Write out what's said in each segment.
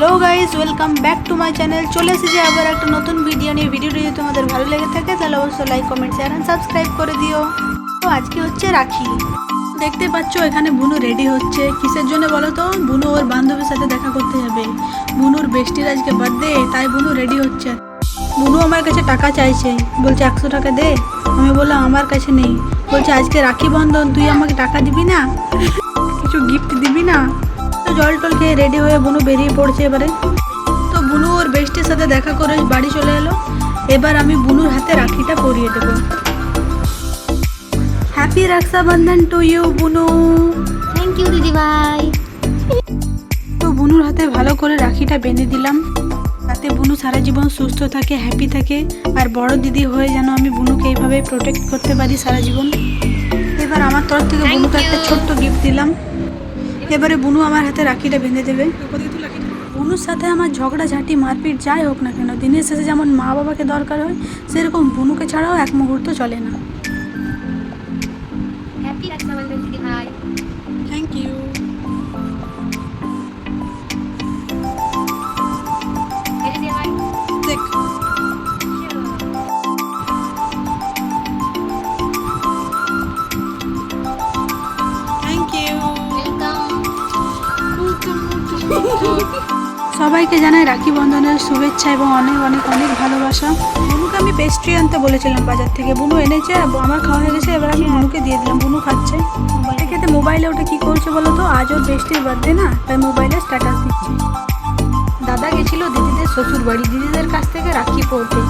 Hello guys welcome back to my channel চলে এসেছি আবার একটা নতুন ভিডিও নিয়ে। ভিডিওটি যদি তোমাদের ভালো লেগে থাকে, তাহলে অবশ্যই like comment share and subscribe করে দিও। তো আজকে হচ্ছে রাখি। দেখতে পাচ্ছ এখানে বুনু রেডি হচ্ছে। কিসের জন্য বলো তো? বুনু ওর বান্ধবীর সাথে দেখা করতে যাবে। বুনুর বেস্টির আজকে বার্থডে তাই বুনু রেডি হচ্ছে। বুনু আমার কাছে টাকা চাইছে। বলছে, একশো টাকা দে। আমি বললাম, আমার কাছে নেই। বলছে, আজকে রাখি বন্ধন, তুই আমাকে টাকা দিবি না? কিছু গিফট দিবি না? তো জল টল খেয়ে রেডি হয়ে বুনু বেরিয়ে পড়ছে এবারে। তো বুনু ওর বেস্টের সাথে দেখা করে বাড়ি চলে এলো। এবার আমি বুনুর হাতে রাখিটা পরিয়ে দেবো। হ্যাপি রক্ষাবন্ধন টু ইউ বুনু। থ্যাংক ইউ দিদি ভাই। তো বুনুর হাতে ভালো করে রাখিটা বেঁধে দিলাম। তাতে বুনু সারা জীবন সুস্থ থাকে হ্যাপি থাকে। আর বড় দিদি হয়ে যেন আমি বুনুকে এইভাবে প্রোটেক্ট করতে পারি সারা জীবন। এবার আমার তরফ থেকে বুনুকে একটা ছোট্ট গিফট দিলাম। এবারে বুনু আমার হাতে রাখিটা বেঁধে দেবে। বুনুর সাথে আমার ঝগড়া ঝাঁটি মারপিট যাই হোক না কেন দিনের শেষে যেমন মা বাবাকে দরকার হয় সেরকম বুনুকে ছাড়াও এক মুহূর্ত চলে না। থ্যাংক ইউ সবাইকে জানাই রাখি বন্ধনের শুভেচ্ছা এবং অনেক অনেক অনেক ভালোবাসা। বুনুকে আমি পেস্ট্রি আনতে বলেছিলাম বাজার থেকে। বুনু এনেছে, আমার খাওয়া হয়ে গেছে, এবার আমি বুনুকে দিয়ে দিলাম। বুনু খাচ্ছে। খেতে মোবাইলে ওটা কি করছে বলো তো? আজ ওর বার্থডে না? তাই মোবাইলে স্ট্যাটাস দিচ্ছে। দাদা গেছিল দিদিদের শ্বশুর বাড়ি দিদিদের কাছ থেকে রাখি পড়তে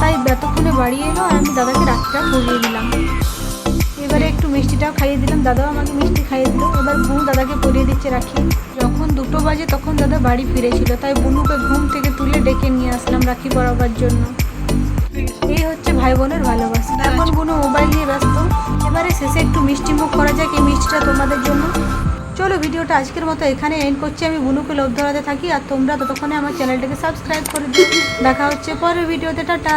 তাই এতক্ষণে বাড়ি এলো আর আমি দাদাকে রাখিটা পরিয়ে দিলাম। মিষ্টিটাও খাইয়ে দিলাম, দাদাও আমাকে মিষ্টি খাইয়ে দিল। এবার বুনু দাদাকে পরিয়ে দিচ্ছে রাখি। যখন দুটো বাজে তখন দাদা বাড়ি ফিরেছিল, তাই বুনুকে ঘুম থেকে তুলে ডেকে নিয়ে আসলাম রাখি পরাবার জন্য। এই হচ্ছে ভাই বোনের ভালোবাসা। এখন বুনু মোবাইল নিয়ে ব্যস্ত। এবারে শেষে একটু মিষ্টি মুখ করা যাক এই মিষ্টিটা তোমাদের জন্য। চলো ভিডিওটা আজকের মতো এখানে এন্ড করছি। আমি বুনুকে লোভ ধরাতে থাকি, আর তোমরা ততক্ষণে আমার চ্যানেলটাকে সাবস্ক্রাইব করে দিও। দেখা হচ্ছে পরের ভিডিওতে, টাটা।